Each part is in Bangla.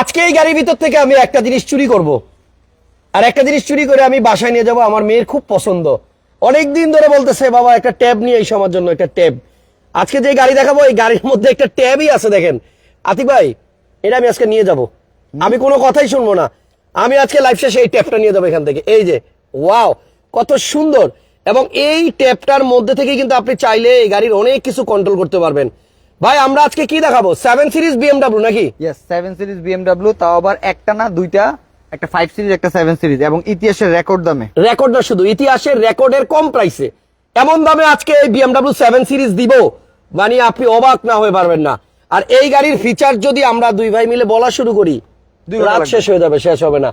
আজকে এই গাড়ির ভিতর থেকে আমি একটা জিনিস চুরি করব। আর একটা জিনিস চুরি করে আমি বাসায় নিয়ে যাব, আমার মেয়ের খুব পছন্দ। অনেক দিন ধরে বলতেছে, বাবা, একটা ট্যাব নিয়ে এসো আমার জন্য, একটা ট্যাব। আজকে যে গাড়ি দেখাবো, এই গাড়ির মধ্যে একটা ট্যাবই আছে, দেখেন। আতিক ভাই, এটা আমি আজকে নিয়ে যাব। আমি কোনো কথাই শুনব না। আমি আজকে লাইফ শেষে এই ট্যাবটা নিয়ে যাব এখান থেকে। এই যে ওয়াও কত সুন্দর। এবং এই ট্যাবটার মধ্যে থেকে কিন্তু আপনি চাইলে এই গাড়ির অনেক কিছু কন্ট্রোল করতে পারবেন। ভাই আমরা আজকে কি দেখাবো? সেভেন সিরিজ বিএমডাব্লিউ নাকি? সেভেন সিরিজ বিএমডাব্লিউ তাও আবার একটা না দুইটা একটা ফাইভ সিরিজ একটা সেভেন সিরিজ এবং ইতিহাসের রেকর্ড দামে। রেকর্ড না শুধু ইতিহাসের রেকর্ডের কম প্রাইসে এমন দামে আজকে এই বিএমডাব্লিউ সেভেন সিরিজ দিব? মানে আপনি অবাক না হয়ে পারবেন না। আর এই গাড়ির ফিচার যদি আমরা দুই ভাই মিলে বলা শুরু করি রাত শেষ হয়ে যাবে শেষ হবে না।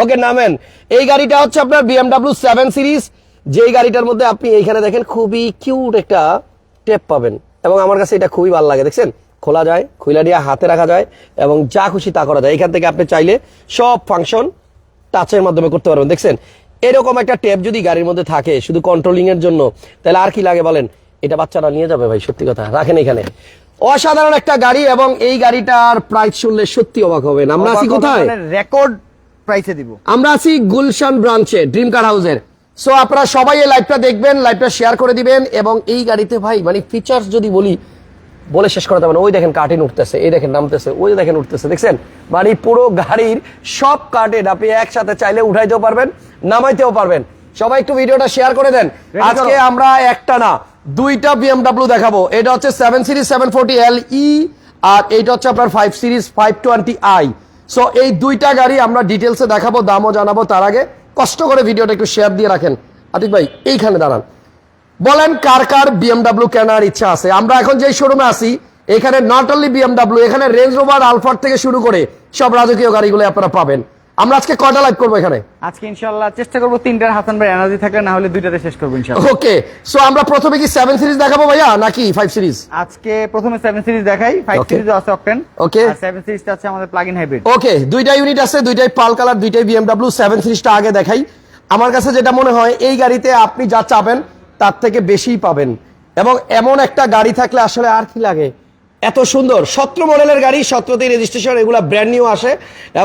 ওকে নামেন। এই গাড়িটা হচ্ছে আপনার বিএমডাব্লিউ সেভেন সিরিজ যেই গাড়িটার মধ্যে আপনি এইখানে দেখেন খুবই কিউট একটা টেপ পাবেন। এবং আমার কাছে এটা খুবই ভালো লাগে দেখছেন? খোলা যায় খুইলা দিয়ে হাতে রাখা যায় এবং যা খুশি তা করা যায়। এখান থেকে আপনি চাইলে সব ফাংশন টাচের মাধ্যমে করতে পারবেন দেখছেন? এরকম একটা ট্যাব যদি গাড়ির মধ্যে থাকে শুধু কন্ট্রোলিং এর জন্য তাহলে আর কি লাগে বলেন? এটা বাচ্চারা নিয়ে যাবে ভাই সত্যি কথা। রাখেন এখানে। অসাধারণ একটা গাড়ি এবং এই গাড়িটার প্রাইস শুনলে সত্যি অবাক হবেন। আমরা আছি কোথায়? রেকর্ড প্রাইসে দিব। আমরা আছি গুলশান ব্রাঞ্চে ড্রিম কার হাউসের সো আপনারা সবাই এই লাইভটা দেখবেন লাইভটা শেয়ার করে দিবেন এবং এই গাড়িতে ভাই মানে ফিচার্স যদি বলি বলে শেষ করা যাবে না। ওই দেখেন কার্টেন উঠতেছে এই দেখেন নামতেছে ওই দেখেন উঠতেছে দেখছেন? মানে পুরো গাড়ির সব কার্টেন আপনি একসাথে চাইলে উঠাইতেও পারবেন নামাইতেও পারবেন। সবাই একটু ভিডিওটা শেয়ার করে দেন। আজকে আমরা একটা না দুইটা বিএমডাব্লিউ দেখাবো। এটা হচ্ছে seven series seven forty L E আর এইটা হচ্ছে আপনার five series five twenty I so এই দুইটা গাড়ি আমরা ডিটেলসে দেখাবো দামও জানাব তার আগে। কষ্ট করে ভিডিওটা একটু শেয়ার দিয়ে রাখেন। আতিক ভাই, এইখানে দাঁড়ান। বলেন কার কার বিএমডাব্লিউ কেনার ইচ্ছা আছে? আমরা এখন যেই শোরুমে আছি, এখানে নট অনলি বিএমডাব্লিউ এখানে রেঞ্জ রোভার আলফার থেকে শুরু করে সব রাজকীয় গাড়িগুলো আপনারা পাবেন। আমরা আজকে কয়টা লাইভ করব এখানে? আজকে ইনশাল্লাহ চেষ্টা করব তিনটার হাসান ভাই এনার্জি থাকলে না হলে দুইটাতে শেষ করব ইনশাল্লাহ ওকে সো আমরা প্রথমে কি সেভেন সিরিজ দেখাবো ভাইয়া নাকি ফাইভ সিরিজ আজকে প্রথমে সেভেন সিরিজ দেখাই ফাইভ সিরিজ আছে অকটেন ওকে আর সেভেন সিরিজটা আছে আমাদের প্লাগ ইন হাইব্রিড ওকে দুইটা ইউনিট আছে দুইটাই পাল কালার দুইটাই বিএমডাব্লিউ সেভেন সিরিজটা আগে দেখাই। আমার কাছে যেটা মনে হয় এই গাড়িতে আপনি যা চাবেন তার থেকে বেশিই পাবেন। এবং এমন একটা গাড়ি থাকলে আসলে আর কি লাগে? এত সুন্দর সতেরো মডেলের গাড়ি সতেরোতেই রেজিস্ট্রেশন এগুলো ব্র্যান্ড নিউ আসে।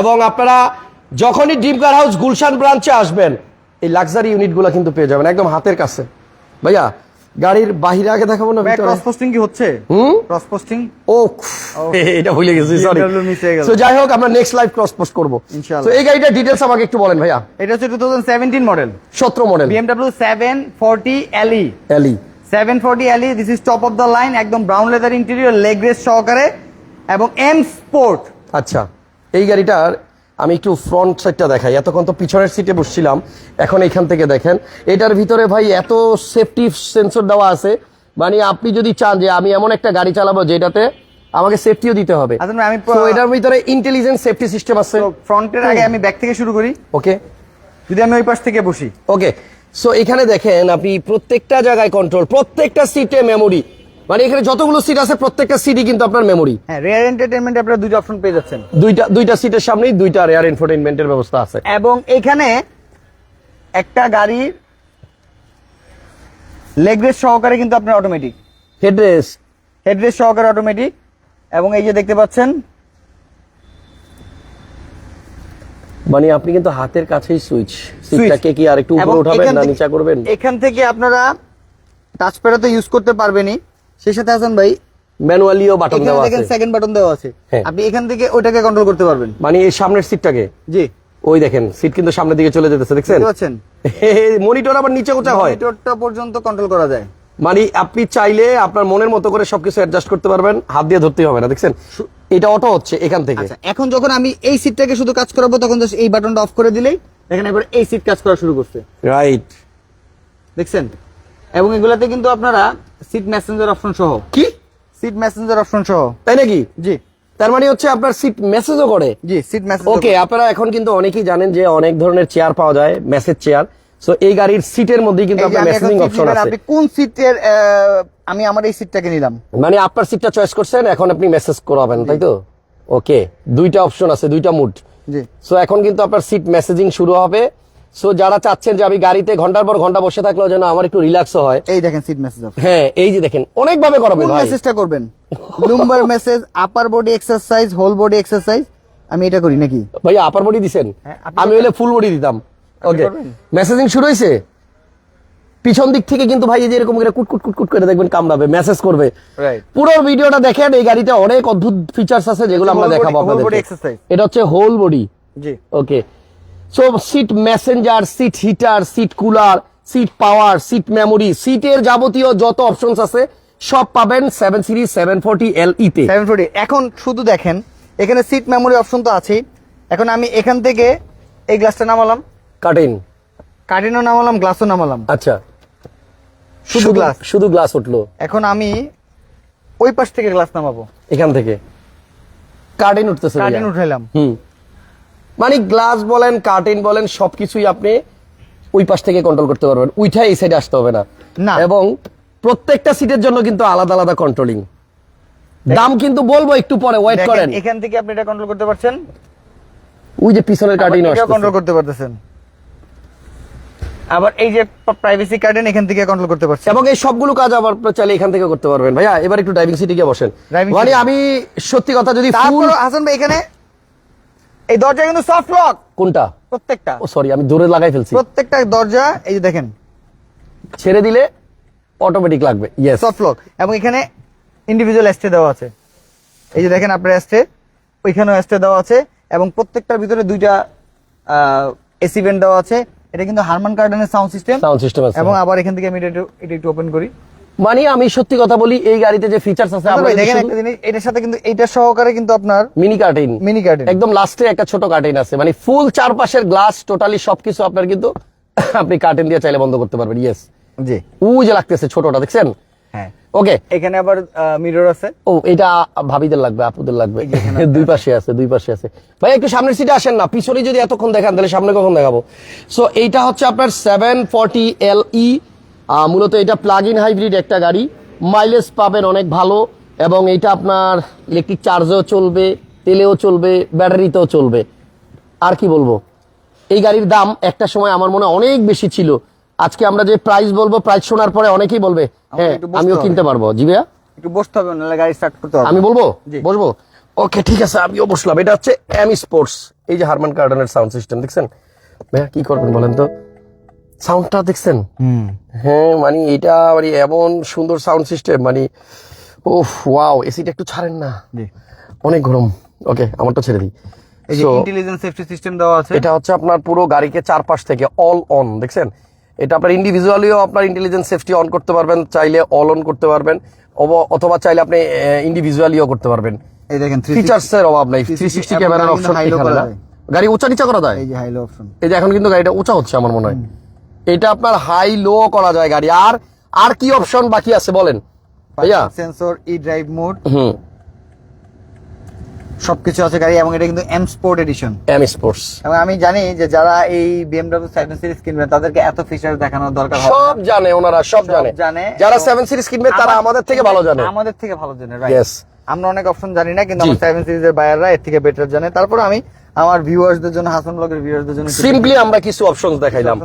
এবং আপনারা যখনই ড্রিম কার হাউস গুলশান ব্রাঞ্চে আসবেন এই লাক্সারি ইউনিটগুলো কিন্তু পেয়ে যাবেন একদম হাতের কাছে। ভাইয়া গাড়ির বাহিরে আগে দেখাবো না? ক্রস পোস্টিং কি হচ্ছে? হুম? ক্রস পোস্টিং ও এটা ভুলে গেছি সরি BMW। তো যাই হোক আমরা নেক্সট লাইভ ক্রস পোস্ট করব। ইনশাআল্লাহ। তো এই গাড়িটার ডিটেলস আমাকে একটু বলেন ভাইয়া। এটা হচ্ছে টু থাউজেন্ড সেভেন্টিন মডেল সতেরো model BMW seven forty LE এলি seven forty LE this is top of the line একদম brown leather interior leg rest সহকারে এবং এম স্পোর্ট আচ্ছা এই গাড়িটার আমি একটু ফ্রন্ট সাইডটা দেখাই। এতক্ষণ তো পিছনের সিটে বসছিলাম। এখন এখান থেকে দেখেন। এটার ভিতরে ভাই এত সেফটি সেন্সর দেওয়া আছে। মানে আপনি যদি চান যে আমি এমন একটা গাড়ি চালাবো যেটাতে আমাকে সেফটিও দিতে হবে। আচ্ছা, আমি তো এটার ভিতরে ইন্টেলিজেন্ট সেফটি সিস্টেম আছে। ফ্রন্টের আগে আমি ব্যাক থেকে শুরু করি। ওকে যদি আমি ওই পাশ থেকে বসি। ওকে সো এখানে দেখেন আপনি প্রত্যেকটা জায়গায় কন্ট্রোল প্রত্যেকটা সিটে মেমোরি মানে এখানে যতগুলো সিট আছে প্রত্যেকটা সিটই কিন্তু আপনার মেমোরি হ্যাঁ রেয়ার এন্টারটেনমেন্ট আপনারা দুটো অপশন পেয়ে যাচ্ছেন। দুইটা দুইটা সিটের সামনেই দুইটা রেয়ার এনফোটেনমেন্টের ব্যবস্থা আছে। এবং এখানে একটা গাড়ির লেগ রেস সহকারে কিন্তু আপনার অটোমেটিক হেডরেস হেড রেস সহকারে অটোমেটিক এবং এই যে দেখতে পাচ্ছেন মানে আপনি কিন্তু হাতের কাছেই সুইচ। সুইচটাকে কি আর একটু উপরে উঠাবেন না নিচা করবেন? এখান থেকে আপনারা টাচ প্যাডও তো ইউজ করতে পারবেনই। সেই সাথে হাসান ভাই ম্যানুয়ালিও বাটন দেওয়া আছে। সেকেন্ড বাটন দেওয়া আছে। আপনি এখান থেকে ওইটাকে কন্ট্রোল করতে পারবেন। মানে এই সামনের সিটটাকে জি। ওই দেখেন সিট কিন্তু সামনের দিকে চলে যেতেছে দেখছেন? পাচ্ছেন মনিটর আবার নিচে কোচা হয়। মনিটরটা পর্যন্ত কন্ট্রোল করা যায়। মানে আপনি চাইলে আপনার মনের মতো করে সবকিছু অ্যাডজাস্ট করতে পারবেন হাত দিয়ে ধরতেই হবে না দেখছেন? এটা অটো হচ্ছে এখান থেকে। আচ্ছা এখন যখন আমি এই সিটটাকে শুধু কাজ করাবো তখন এই বাটনটা অফ করে দিলেই দেখেন এবার এই সিট কাজ করা শুরু করছে। রাইট দেখছেন? এবং এগুলাতে কিন্তু আপনারা সিট মেসেঞ্জার অপশন সহ। কি? সিট মেসেঞ্জার অপশন সহ। তাই নাকি? জি। তার মানে হচ্ছে আপনার সিট মেসেজও করে? জি সিট মেসেজ ওকে আপনারা এখন কিন্তু অনেকেই জানেন যে অনেক ধরনের চেয়ার পাওয়া যায় মেসেজ চেয়ার সো এই গাড়ির সিটের মধ্যেই কিন্তু আপনার মেসেজিং অপশন আছে। আপনি কোন সিটের আমি আমার এই সিটটাকে নিলাম? মানে আপনার সিটটা চয়েস করছেন এখন আপনি মেসেজ করাবেন তাই তো? ওকে দুইটা অপশন আছে দুইটা মুড জি। সো এখন কিন্তু আপনার সিট মেসেজিং শুরু হবে। সো যারা চাচ্ছেন যে আমি গাড়িতে ঘণ্টার পর ঘণ্টা বসে থাকলেও যেন আমার একটু রিল্যাক্স হয়। এই দেখেন সিট মেসেজ হ্যাঁ এই যে দেখেন অনেক ভাবে করাবে কোন ভাই। মেসেজটা করবেন। Lumbar massage upper body exercise whole body exercise আমি এটা করি নাকি? ভাইয়া আপার বডি হ্যাঁ, আমি হলে ফুল বডি দিতাম। ওকে মেসেজিং শুরু হয়েছে পিছন দিক থেকে কিন্তু ভাই এই যে এরকম করে কুট কুট কুট কুট করে দেখবেন কামড়াবে মেসেজ করবে. পুরো ভিডিওটা দেখেন এই গাড়িতে অনেক অদ্ভুত ফিচার্স আছে যেগুলো আমরা দেখাবো আপনাদের এটা হচ্ছে হোল বডি জি। Okay so seat massager seat heater seat cooler seat power seat memory সিটের যাবতীয় যত অপশনস আছে সব পাবেন seven series seven forty L ইতে সেভেন ফোর্টি এখন শুধু দেখেন এখানে সিট মেমোরি অপশন তো আছেই। এখন আমি এখান থেকে এই গ্লাসটা নামালাম। কাটেন কার্টিনও নামালাম গ্লাসও নামালাম। আচ্ছা। শুধু গ্লাস শুধু গ্লাস উঠল। এখন আমি ওই পাশ থেকে গ্লাস নামাবো। এখান থেকে। কার্টেন উঠতেছে। কার্টিন উঠাইলাম। হুম। মানে গ্লাস বলেন কার্টেন বলেন সবকিছুই আপনি ওই পাশ থেকে কন্ট্রোল করতে পারবেন। উইঠা এই সাইডে আসতে হবে না। এবং প্রত্যেকটা সিটের জন্য কিন্তু আলাদা আলাদা কন্ট্রোলিং দাম কিন্তু বলব একটু পরে ওয়েট করেন। এখান থেকে আপনি এটা কন্ট্রোল করতে পারছেন? ওই যে পিছনের কার্টেন কন্ট্রোল করতে পারতেছেন। আবার এই যে প্রাইভেসি কার্টেন এখান থেকে কন্ট্রোল করতে পারছেন। এবং এই সবগুলো কাজ আবার চাইলে এখান থেকে করতে পারবেন। ভাইয়া এবার একটু ড্রাইভিং সিটে গিয়ে বসেন। মানে আমি সত্যি কথা যদি হাসান ভাই এখানে এই দরজা কিন্তু সফট লক কোনটা? প্রত্যেকটা। ও সরি আমি দূরে লাগাই ফেলছি। প্রত্যেকটা দরজা এই যে দেখেন। ছেড়ে দিলে অটোমেটিক লাগবে। ইয়েস সফট লক এবং এখানে ইন্ডিভিজুয়াল এস্টে দেওয়া আছে। এই যে দেখেন আপনার এস্টে ওইখানেও এস্টে দেওয়া আছে। এবং প্রত্যেকটার ভিতরে দুইটা এসি ভেন্ট দেওয়া আছে। এটা কিন্তু হারমান কার্ডেনের সাউন্ড সিস্টেম সাউন্ড সিস্টেম আছে। এবং আবার এখান থেকে আমি এটা একটু এটা একটু ওপেন করি। মানে আমি সত্যি কথা বলি এই গাড়িতে যে ফিচার্স আছে এটার সাথে কিন্তু এইটা সহকারে কিন্তু আপনার মিনি কার্টেন মিনি কার্টেন একদম লাস্টে একটা ছোট কার্টেন আছে। মানে ফুল চারপাশের গ্লাস টোটালি সবকিছু আপনার কিন্তু আপনি কার্টেন দিয়ে চাইলে বন্ধ করতে পারবেন ইয়েস জি। ও যে লাগতেছে ছোটটা দেখছেন? হ্যাঁ। ওকে এখানে আবার মিরর আছে। ও এটা ভাবিদের লাগবে আপুদের লাগবে। দুই পাশে আছে দুই পাশে আছে। ভাই একটু সামনের সিটে আসেন না। পিছনে যদি এতক্ষণ দেখান তাহলে সামনে কখন দেখাবো? সো এইটা হচ্ছে আপনার সেভেন ফর্টি এল ই মূলত এটা প্লাগ ইন হাইব্রিড একটা গাড়ি। মাইলেজ পাবেন অনেক ভালো এবং এটা আপনার ইলেকট্রিক চার্জেও চলবে তেলেও চলবে ব্যাটারিতেও চলবে। আর কি বলব? এই গাড়ির দাম একটা সময় আমার মনে অনেক বেশি ছিল। আজকে আমরা যে প্রাইস বলব প্রাইস শোনার পরে অনেকেই বলবে হ্যাঁ আমিও কিনতে পারব। জি ভাইয়া? একটু বসতে হবে নাহলে গাড়ি স্টার্ট করতে হবে। আমি বলব? বসবো? ওকে ঠিক আছে আমিও বসলাম। এটা হচ্ছে এম স্পোর্টস এই যে হারমান কার্ডনের সাউন্ড সিস্টেম দেখছেন? ভাইয়া কি করবেন বলেন তো? সাউন্ডটা দেখছেন? হুম। হ্যাঁ মানে এটা মানে এমন সুন্দর সাউন্ড সিস্টেম মানে ও ওয়াও এসিটা একটু ছাড়েন না। অনেক গরম। ওকে আমারটা ছেড়ে দিই। এই যে ইন্টেলিজেন্স সেফটি সিস্টেম দেওয়া আছে। এটা হচ্ছে আপনার পুরো গাড়িকে চারপাশ থেকে অল অন দেখছেন? এটা আপনার ইন্ডিভিজুয়ালিও আপনার ইন্টেলিজেন্স সেফটি অন করতে পারবেন চাইলে অল অন করতে পারবেন অথবা চাইলে আপনি ইন্ডিভিজুয়ালিও করতে পারবেন। এই দেখেন ফিচার্স এর অভাব নাই 360 থ্রি সিক্সটি এবং ক্যামেরার অপশন এখানে। গাড়ি উঁচা নিচা করা যায়? এই যে হাইলো অপশন এই যে এখন কিন্তু গাড়িটা উঁচা হচ্ছে আমার মনে হয়। এটা আপনার হাই লো করা যায় গাড়ি। আর আর কি অপশন বাকি আছে বলেন? ভাইয়া? সেন্সর ই ড্রাইভ মোড হুম। সবকিছু আছে গাড়ি এবং এটা কিন্তু M sport edition M sports এবং আমি জানি যে যারা এই বিএমডব্লিউ সেভেন সিরিজ কিনবে তাদেরকে এত ফিচার দেখানোর দরকার হবে সব জানে ওনারা সব জানে। জানে। যারা এবং সেভেন সিরিজ কিনবে তারা আমাদের থেকে ভালো জানে। আমাদের থেকে ভালো জানে? Yes. আমরা অনেক অপশন জানি না কিন্তু। আমার সেভেন সিরিজের বায়াররা এর থেকে বেটার জানে। তারপর আমি আমার ভিউয়ার্সদের জন্য হাসান ব্লগের ভিউয়ার্সদের জন্য সিম্পলি আমরা কিছু অপশন দেখাইলাম।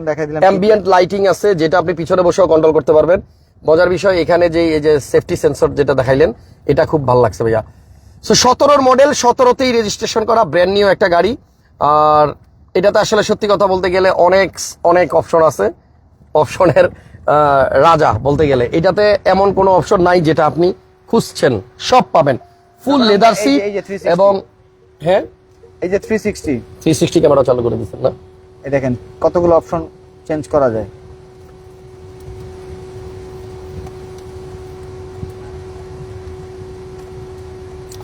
অ্যাম্বিয়েন্ট লাইটিং আছে যেটা আপনি পিছনে বসেও কন্ট্রোল করতে পারবেন। মজার বিষয় এখানে যে এই যে সেফটি সেন্সর যেটা দেখাইলেন এটা খুব ভালো লাগছে ভাইয়া। সো সতেরোর মডেল সতেরোতেই রেজিস্ট্রেশন করা ব্র্যান্ড নিউ একটা গাড়ি। আর এটাতে আসলে সত্যি কথা বলতে গেলে অনেক অনেক অপশন আছে। অপশনের রাজা বলতে গেলে। এটাতে এমন কোনো অপশন নাই যেটা আপনি খুঁজছেন সব পাবেন। ফুল লেদার সিট এই যে 360 এবং হ্যাঁ? এই যে three sixty three sixty camera চালু করে দিচ্ছেন না? এই দেখেন কতগুলো অপশন চেঞ্জ করা যায়।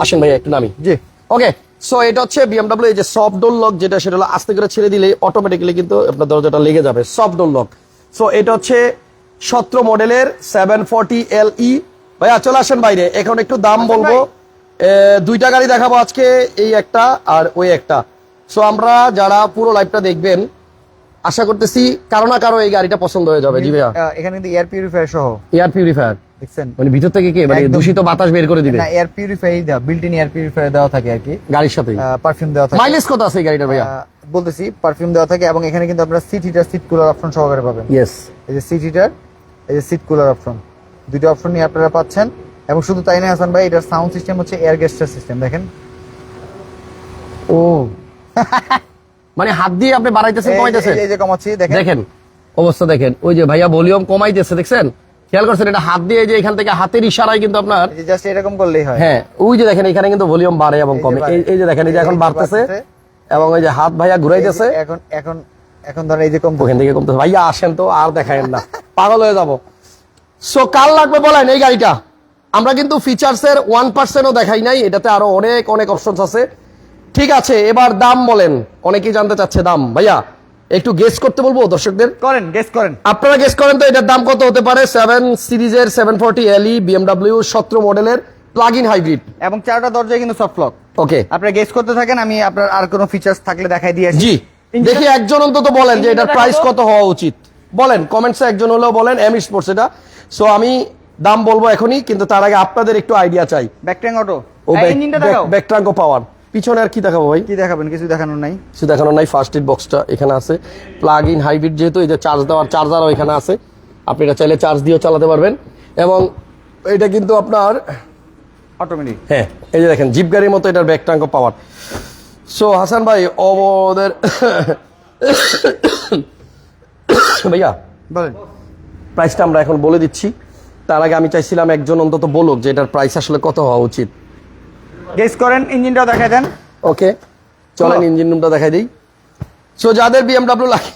আসেন ভাইয়া একটু নামি। জি। ওকে সো এটা হচ্ছে বিএমডব্লিউ এই যে সফট ডোর লক যেটা সেটা হলো আস্তে করে ছেড়ে দিলে অটোমেটিক্যালি কিন্তু আপনার দরজাটা লেগে যাবে সফট ডোর লক সো এটা হচ্ছে সতেরো মডেলের সেভেন ফর্টি এল ই ভাইয়া চলে আসেন বাইরে এখন একটু দাম বলব। দুইটা গাড়ি দেখাবো আজকে এই একটা আর ওই একটা। সো আমরা যারা পুরো লাইভটা দেখবেন আশা করতেছি কারও না কারও এই গাড়িটা পছন্দ হয়ে যাবে জি ভাইয়া। এখানে কিন্তু এয়ার পিউরিফায়ার সহ। এয়ার পিউরিফায়ার দেখছেন? মানে ভিতর থেকে কি? মানে দূষিত বাতাস বের করে দিবে। না এয়ার পিউরিফায়ার দেওয়া বিল্ট ইন এয়ার পিউরিফায়ার দেওয়া থাকে আর কি। গাড়ির সাথে পারফিউম দেওয়া থাকে। মাইলেজ কত আছে এই গাড়িটার ভাইয়া? বলতেছি পারফিউম দেওয়া থাকে এবং এখানে কিন্তু আপনারা seat heater seat cooler option সহকারে পাবেন। ইয়েস এই যে সিট হিটার এই যে সিট কুলার অপশন দুটো অপশন নিয়ে আপনারা পাচ্ছেন। এবং শুধু তাই না হাসান ভাই এটার সাউন্ড সিস্টেম হচ্ছে এয়ার গেস্টার সিস্টেম দেখেন ও মানে হাত দিয়ে আপনি বাড়াইতেছেন কমাইতেছেন এই যে কমাচ্ছি দেখেন দেখেন অবস্থা দেখেন ওই যে ভাইয়া ভলিউম কমাইতেছে দেখছেন খেয়াল করছেন এটা হাত দিয়ে যে এখান থেকে হাতের ইশারায় কিন্তু আপনার এই যে জাস্ট এরকম করলেই হয় হ্যাঁ ওই যে দেখেন এখানে কিন্তু ভলিউম বাড়ে এবং কমে এই- যে দেখেন এই যে এখন বাড়তেছে। এবং এই যে হাত ভাইয়া ঘুরাইতেছে এখন এখন এখন ধরেন এই যে কম ওখান থেকে কমতেছে ভাইয়া আসেন তো আর দেখায়েন না পাগল হয়ে যাব সো কাল লাগবে বলেন এই গাড়িটা আমরা কিন্তু ফিচার্স এর ওয়ান পার্সেন্টও দেখাই নাই এটাতে আরও অনেক অনেক অপশনস আছে। ঠিক আছে এবার দাম বলেন। অনেকেই জানতে চাচ্ছে দাম। ভাইয়া একটু গেস করতে বলব দর্শকদের? করেন গেস করেন। আপনারা গেস করেন তো এটার দাম কত হতে পারে? সেভেন সিরিজের সেভেন ফোরটি এলই বিএমডাব্লিউ সতেরো মডেলের প্লাগ ইন হাইব্রিড এবং চারটা দরজায় কিন্তু সফট লক ওকে আপনারা গেস করতে থাকেন আমি আপনার আর কোনো ফিচার্স থাকলে দেখাই দিয়ে জি। দেখি একজন অন্তত বলেন যে এটার প্রাইস কত হওয়া উচিত। বলেন কমেন্টসে একজন হলেও বলেন এম স্পোর্টস এটা। সো আমি দাম বলব এখনই কিন্তু তার আগে আপনাদের একটু আইডিয়া চাই। ব্যাকট্যাং অটো ও ব্যাকট্রাঙ্কো পাওয়ার পিছনে আর কি দেখাবো ভাই? কি দেখাবেন? কিছু দেখানোর নাই। কিছু দেখানো নাই ফার্স্ট এড বক্সটা এখানে আছে। প্লাগ ইন হাইব্রিড যেহেতু এই যে চার্জ দেওয়ার চার্জারও এখানে আছে। আপনি এটা চাইলে চার্জ দিয়েও চালাতে পারবেন। এবং এটা কিন্তু আপনার অটোমেটিক হ্যাঁ এই যে দেখেন জিপ গাড়ির মতো এটার back tank power so Hasan ভাই ওদের ভাইয়া বলেন। প্রাইসটা আমরা এখন বলে দিচ্ছি। তার আগে আমি চাইছিলাম একজন অন্তত বলুক যে এটার প্রাইস আসলে কত হওয়া উচিত। গেস করেন ইঞ্জিনটাও দেখাই দেন। ওকে চলেন ইঞ্জিন রুমটা দেখাই দিই। সো যাদের বিএমডাব্লিউ লাগে।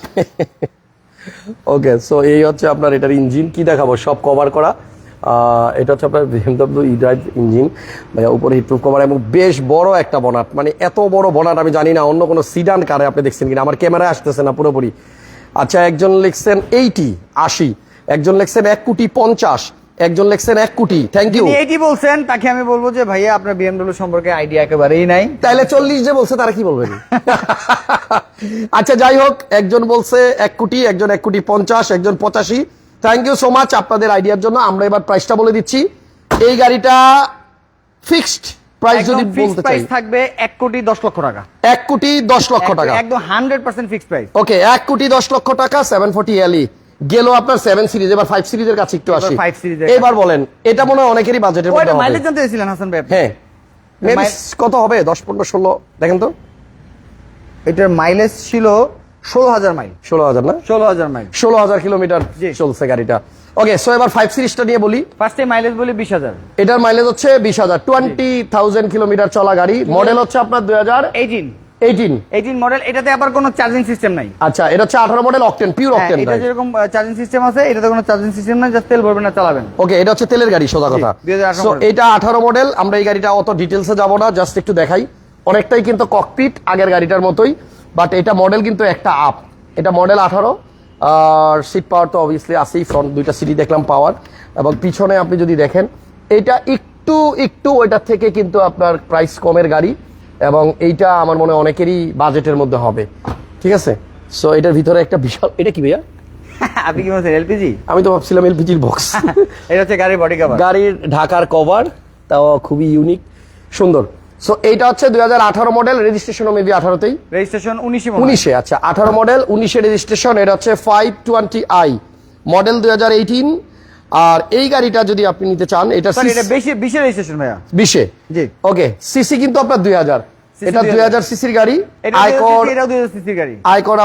ওকে সো এই হচ্ছে আপনার এটার ইঞ্জিন কি দেখাবো? সব কভার করা। এটা হচ্ছে আপনার বিএমডাব্লিউ ই ড্রাইভ ইঞ্জিন উপরে হিটপ্রুফ কভার এবং বেশ বড় একটা বনাট। মানে এত বড় বনাট আমি জানি না অন্য কোনো সিডান কারে আপনি দেখছেন কিনা। আমার ক্যামেরায় আসতেছে না পুরোপুরি। আচ্ছা একজন লিখছেন এইটি আশি। একজন লিখছেন এক কোটি পঞ্চাশ। একজন লিখছেন এক কোটি। থ্যাংক ইউ এইটি বলছেন তাকে আমি বলব যে ভাইয়া আপনার বিএমডব্লিউ সম্পর্কে আইডিয়া একেবারেই নাই। তাহলে চল্লিশ যে বলছে তারা কি বলবেন আচ্ছা যাই হোক একজন বলছে এক কোটি একজন এক কোটি পঞ্চাশ একজন পঁচাশি। থ্যাংক ইউ সো মাচ আপনাদের আইডিয়ার জন্য। আমরা এবার প্রাইসটা বলে দিচ্ছি। এই গাড়িটা ফিক্সড প্রাইস যদি বলতে চাই। প্রাইস থাকবে এক কোটি দশ লক্ষ টাকা। এক কোটি দশ লক্ষ টাকা। একদম hundred percent fix price okay এক কোটি দশ লক্ষ টাকা সেভেন ফোর্টি এলই গেল আপনার সেভেন সিরিজ এবার ফাইভ সিরিজের কাছে একটু আসি। 5 সিরিজের এবার বলেন এটা মনে হয় অনেকেরই বাজেটের মধ্যে মাইলেজ জানতে চাইছিলেন হাসান ভাই হ্যাঁ। মাইল- কত হবে? দশ পনেরো ষোলো? দেখেন তো। এটার মাইলেজ ছিল ষোলো হাজার মাইল ষোলো হাজার না? ষোলো হাজার মাইল ষোলো হাজার কিলোমিটার চলছে গাড়িটা। ওকে সো এবার ফাইভ সিরিজটা নিয়ে বলি। ফার্স্টে মাইলেজ বলি বিশ হাজার। এটার মাইলেজ হচ্ছে বিশ হাজার। টোয়েন্টি থাউজেন্ড কিলোমিটার চলা গাড়ি। মডেল হচ্ছে আপনার দুই হাজার হাজার এইটিন এইটিন এইটিন মডেল এটাতে আবার কোনো চার্জিং সিস্টেম নাই। আচ্ছা এটা হচ্ছে আঠারো মডেল অকটেন পিওর অকটেন এটা যেরকম চার্জিং সিস্টেম আছে এটাতে কোনো চার্জিং সিস্টেম নাই জাস্ট তেল ভরবেন না চালাবেন। ওকে এটা হচ্ছে তেলের গাড়ি সোজা কথা। সো এটা আঠারো মডেল আমরা এই গাড়িটা অত ডিটেলসে যাব না জাস্ট একটু দেখাই। অনেকটাই কিন্তু ককপিট আগের গাড়িটার মতোই বাট এটা মডেল কিন্তু একটা আপ এটা মডেল আঠারো আর সিট পাওয়ার তো অবভিয়াসলি আছেই ফ্রন্ট দুইটা সিটি দেখলাম পাওয়ার এবং পিছনে আপনি যদি দেখেন এটা একটু একটু ওইটার থেকে কিন্তু আপনার প্রাইস কমের গাড়ি। এবং এইটা আমার মনে অনেকেরই বাজেটের মধ্যে হবে। ঠিক আছে? সো এটার ভিতরে একটা বিশাল এটা কি ভাইয়া? আপনি কি বলছেন এলপিজি আমি তো ভাবছিলাম এলপিজির বক্স এটা হচ্ছে গাড়ির বডি কভার গাড়ির ঢাকার কভার তাও খুবই ইউনিক সুন্দর। সো এইটা হচ্ছে দুই হাজার আঠারো মডেল রেজিস্ট্রেশনও মেবি আঠারোতেই। রেজিস্ট্রেশন উনিশে উনিশে আচ্ছা আঠারো মডেল উনিশে রেজিস্ট্রেশন এটা হচ্ছে ফাইভ টোয়েন্টি আই মডেল দুই হাজার এইটিন আর এই গাড়িটা যদি আপনি নিতে চান এটা বেশি বিশে রেজিস্ট্রেশন ভাইয়া। বিশে। জি। ওকে সিসি কিন্তু আপনার দুই হাজার। এটা দুই হাজার সিসির গাড়ি। এটা আয়কর এটাও দুই সিসির গাড়ি।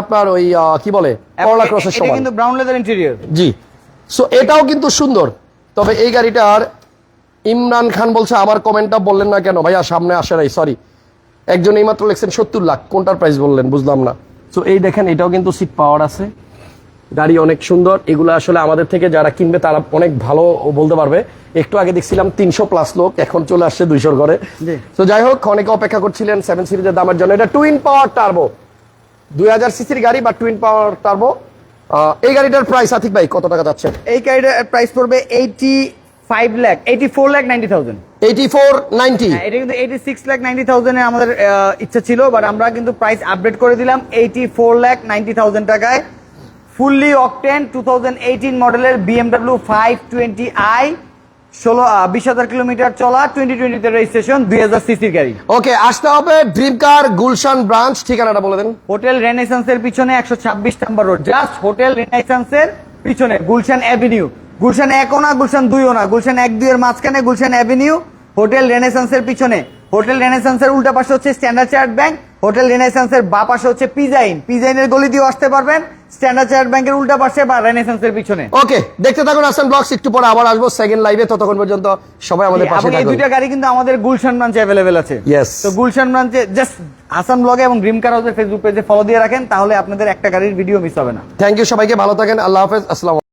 আপনার ওই কি বলে? করলা ক্রসের এটা কিন্তু ব্রাউন লেদার ইন্টেরিয়র জি। সো এটাও কিন্তু সুন্দর। তবে এই গাড়িটার ইমরান খান বলছে আমার কমেন্টটা বললেন না কেন? ভাইয়া সামনে আসে নাই সরি একজন এইমাত্র লিখছেন সত্তর লাখ। কোনটার প্রাইস বললেন? বুঝলাম না। সো এই দেখেন এটাও কিন্তু সিট পাওয়ার আছে। গাড়ি অনেক সুন্দর। এগুলো আসলে আমাদের থেকে যারা কিনবে তারা অনেক ভালো বলতে পারবে। একটু আগে দেখছিলাম তিনশো প্লাস লোক এখন চলে আসছে দুইশোর ঘরে। তো যাই হোক অনেকে অপেক্ষা করছিলেন সেভেন সিরিজের দামের জন্য। এটা টুইন পাওয়ার টার্বো দুই হাজার সিসির গাড়ি বা টুইন পাওয়ার টার্বো এই গাড়িটার প্রাইস আতিক ভাই কত টাকা যাচ্ছে? এই গাড়িটার প্রাইস পড়বে eighty five lakh eighty four lakh ninety thousand eighty four ninety এটা কিন্তু এইটি সিক্স লাখ নাইনটি থাউজেন্ডে আমাদের ইচ্ছা ছিল বাট আমরা কিন্তু প্রাইস আপডেট করে দিলাম eighty four lakh ninety thousand টাকায়। Fully octane two thousand eighteen মডেলের বিএমডাব্লিউ ফাইভ টোয়েন্টি আই ষোলো বিশ হাজার কিলোমিটার চলা টোয়েন্টি টোয়েন্টিতে রেজিস্ট্রেশন দুই হাজার সিসির গাড়ি। ওকে আসতে হবে ড্রিম কার গুলশান ব্রাঞ্চ ঠিকানাটা বলে দেন। হোটেল রেনেসান্সের পিছনে একশো ছাব্বিশ নাম্বার রোড জাস্ট হোটেল রেনেসান্সের পিছনে গুলশান অ্যাভিনিউ গুলশান একও না গুলশান দুইও না গুলশান এক দুইয়ের মাঝখানে গুলশান অ্যাভিনিউ হোটেল রেনেসান্সের পিছনে। হোটেল রেনেসান্সের উল্টা পাশে হচ্ছে স্ট্যান্ডার্ড চার্ট ব্যাংক হোটেল রেনেসান্সের বা পাশে হচ্ছে পিজাইন পিজাইনের গলি দিয়েও আসতে পারবেন। স্ট্যান্ডার্ড চার্টার্ড ব্যাংকের উল্টা পাশে বা রেনেসান্সের পিছনে। ওকে দেখতে থাকুন আসান ব্লগস একটু পরে আবার আসব। সেকেন্ড লাইভে ততক্ষণ পর্যন্ত সবাই আমাদের পাশে এবং এই থাকুন। দুইটা গাড়ি কিন্তু আমাদের গুলশান ব্রাঞ্চে অ্যাভেলেবেল আছে। Yes. তো গুলশান ব্রাঞ্চে জাস্ট হাসান ব্লগে এবং ড্রিম কার হাউসের ফেসবুক পেজে ফলো দিয়ে রাখেন তাহলে আপনাদের একটা গাড়ির ভিডিও মিস হবে না। থ্যাংক ইউ সবাইকে ভালো থাকেন আল্লাহ হাফেজ আসসালাম